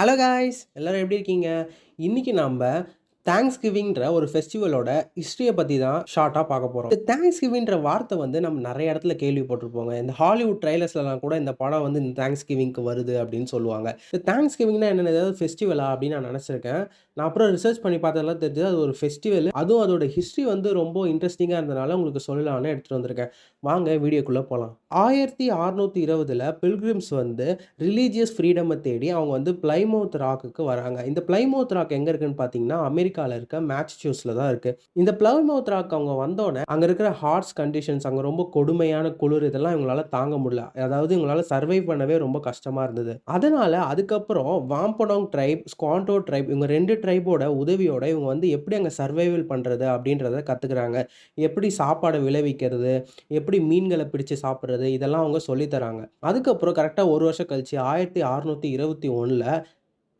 Hello guys எல்லோரும் எப்படி இருக்கீங்க? இன்றைக்கி நம்ம தேங்க்ஸ் கிவிங்ன்ற ஒரு ஃபெஸ்டிவலோட ஹிஸ்ட்ரியை பற்றி தான் ஷார்ட்டாக பார்க்க போகிறோம் இந்த தேங்க்ஸ் கிவிங்ன்ற வார்த்தை வந்து நம்ம நிறைய இடத்துல கேள்விப்பட்டிருப்போங்க இந்த ஹாலிவுட் ட்ரைலர்ஸ்லாம் கூட இந்த படம் வந்து இந்த தேங்க்ஸ் கிவிங்க்கு வருது அப்படின்னு சொல்லுவாங்க. இந்த தேங்க்ஸ் கிவிங்னா என்னென்ன? ஏதாவது ஃபெஸ்டிவலா அப்படின்னு நான் நினச்சிருக்கேன். நான் அப்புறம் ரிசர்ச் பண்ணி பார்த்ததெல்லாம் தெரிஞ்சது அது ஒரு ஃபெஸ்டிவல் அதுவும் அதோட ஹிஸ்ட்ரி வந்து ரொம்ப இன்ட்ரெஸ்டிங்காக இருந்தனால உங்களுக்கு சொல்லலாம்னு எடுத்துகிட்டு வந்திருக்கேன். வாங்க வீடியோக்குள்ளே போகலாம் ஆயிரத்தி அறநூற்றி இருபதில் பில்கிரிம்ஸ் வந்து ரிலீஜியஸ் ஃப்ரீடமை தேடி அவங்க வந்து பிளைமோத் ராக்குக்கு வராங்க. இந்த பிளைமோத் ராக் எங்கே இருக்குன்னு பார்த்தீங்கன்னா அமெரிக்கா அமெரிக்காவில் இருக்க மேட்சூஸில் தான் இருக்குது இந்த பிளைமவுத் ராக் அவங்க வந்தோடனே அங்கே இருக்கிற ஹார்ட்ஸ் கண்டிஷன்ஸ் அங்கே ரொம்ப கொடுமையான குளிர் இதெல்லாம் இவங்களால தாங்க முடியல. அதாவது இவங்களால சர்வை பண்ணவே ரொம்ப கஷ்டமாக இருந்தது. அதனால் அதுக்கப்புறம் வாம்படாங் ட்ரைப் ஸ்குவாண்டோ ட்ரைப் இவங்க ரெண்டு ட்ரைபோட உதவியோட இவங்க வந்து எப்படி அங்கே சர்வைவல் பண்ணுறது அப்படின்றத கற்றுக்குறாங்க எப்படி சாப்பாடை விளைவிக்கிறது எப்படி மீன்களை பிடிச்சு சாப்பிட்றது இதெல்லாம் அவங்க சொல்லித்தராங்க அதுக்கப்புறம் கரெக்டாக ஒரு வருஷம் கழிச்சு ஆயிரத்தி அறநூற்றி இருபத்தி ஒன்றில்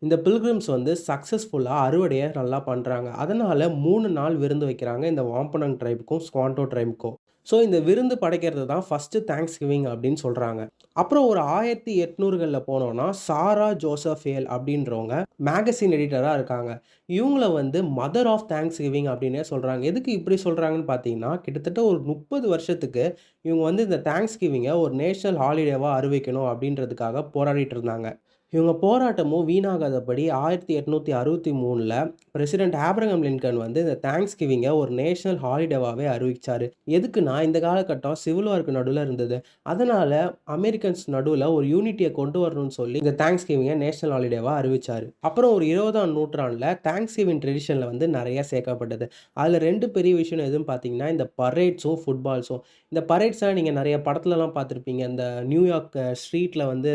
இந்த பில்கிரிம்ஸ் வந்து சக்ஸஸ்ஃபுல்லாக அறுவடையை நல்லா பண்ணுறாங்க அதனால் மூணு நாள் விருந்து வைக்கிறாங்க. இந்த வாம்பனங் ட்ரைபுக்கும் ஸ்குவாண்டோ ட்ரைபுக்கும் ஸோ இந்த விருந்து படைக்கிறது தான் ஃபஸ்ட்டு தேங்க்ஸ் கிவிங் அப்படின்னு சொல்கிறாங்க அப்புறம் ஒரு ஆயிரத்தி எட்நூறுகளில் போனோன்னா சாரா ஜோசஃபேல் அப்படின்றவங்க மேகசின் எடிட்டராக இருக்காங்க. இவங்கள வந்து மதர் ஆஃப் தேங்க்ஸ் கிவிங் அப்படின்னே சொல்கிறாங்க எதுக்கு இப்படி சொல்கிறாங்கன்னு பார்த்தீங்கன்னா கிட்டத்தட்ட ஒரு முப்பது வருஷத்துக்கு இவங்க வந்து இந்த தேங்க்ஸ் கிவிங்கை ஒரு நேஷ்னல் ஹாலிடேவாக அறிவிக்கணும் அப்படின்றதுக்காக போராடிட்டு இருந்தாங்க. இவங்க போராட்டமும் வீணாகாதபடி ஆயிரத்தி எட்நூற்றி அறுபத்தி மூணில் பிரசிடென்ட் ஆப்ரகம் லின்கன் வந்து இந்த தேங்க்ஸ் கிவிங்கை ஒரு நேஷ்னல் ஹாலிடேவாகவே அறிவிச்சார். எதுக்குன்னா இந்த காலகட்டம் சிவில் வார்க்கு நடுவில் இருந்தது. அதனால் அமெரிக்கன்ஸ் நடுவில் ஒரு யூனிட்டியை கொண்டு வரணும்னு சொல்லி இந்த தேங்க்ஸ் கிவிங்கை நேஷனல் ஹாலிடேவாக அறிவிச்சார். அப்புறம் ஒரு இருபதாம் நூற்றாண்டில் தேங்க்ஸ் கிவிங் ட்ரெடிஷனில் வந்து நிறைய சேர்க்கப்பட்டது. அதில் ரெண்டு பெரிய விஷயம் எதுன்னு பார்த்தீங்கன்னா இந்த பரேட்ஸும் ஃபுட்பால்ஸும் இந்த பரேட்ஸ்லாம் நீங்கள் நிறைய படத்துலலாம் பார்த்துருப்பீங்க இந்த நியூயார்க் ஸ்ட்ரீட்டில் வந்து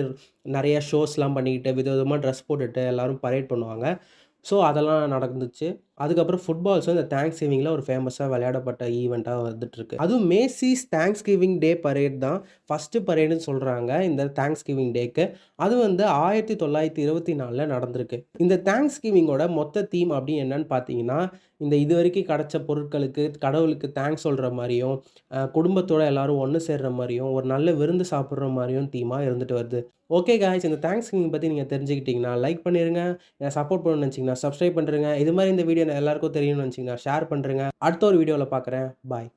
நிறைய ஷோஸ்லாம் பண்ணிக்கிட்டு விதவிதமாக ட்ரெஸ் போட்டுட்டு எல்லோரும் பரேட் பண்ணுவாங்க. ஸோ அதெல்லாம் நடந்துச்சு. அதுக்கப்புறம் ஃபுட்பால்ஸும் இந்த தேங்க்ஸ் கிவிங்கில் ஒரு ஃபேமஸாக விளையாடப்பட்ட ஈவெண்ட்டாக வந்துட்டுருக்கு. அதுவும் மேசிஸ் தேங்க்ஸ் கிவிங் டே பரேட் தான் ஃபஸ்ட்டு பரேடுன்னு சொல்கிறாங்க இந்த தேங்க்ஸ் கிவிங் டேக்கு அது வந்து ஆயிரத்தி தொள்ளாயிரத்தி இருபத்தி நாலில் நடந்திருக்கு. இந்த தேங்க்ஸ் கிவிங்கோட மொத்த தீம் அப்படின்னு என்னன்னு பார்த்தீங்கன்னா இந்த இது வரைக்கும் கிடச்ச பொருட்களுக்கு கடவுளுக்கு தேங்க்ஸ் சொல்கிற மாதிரியும் குடும்பத்தோட எல்லாரும் ஒன்று சேர்கிற மாதிரியும் ஒரு நல்ல விருந்து சாப்பிட்ற மாதிரியும் தீமாக இருந்துட்டு வருது. ஓகே காய்ஸ் இந்த தேங்க்ஸ் கிவிங் பற்றி நீங்கள் தெரிஞ்சுக்கிட்டிங்கன்னா லைக் பண்ணிடுங்க சப்போர்ட் பண்ணணும்னு நினச்சிங்கன்னா சப்ஸ்கிரைப் பண்ணுறேங்க இது மாதிரி இந்த வீடியோ எல்லாருக்கும் தெரியும்னு நினச்சிங்கன்னா ஷேர் பண்ணுறேங்க அடுத்த ஒரு வீடியோவில் பார்க்குறேன் பாய்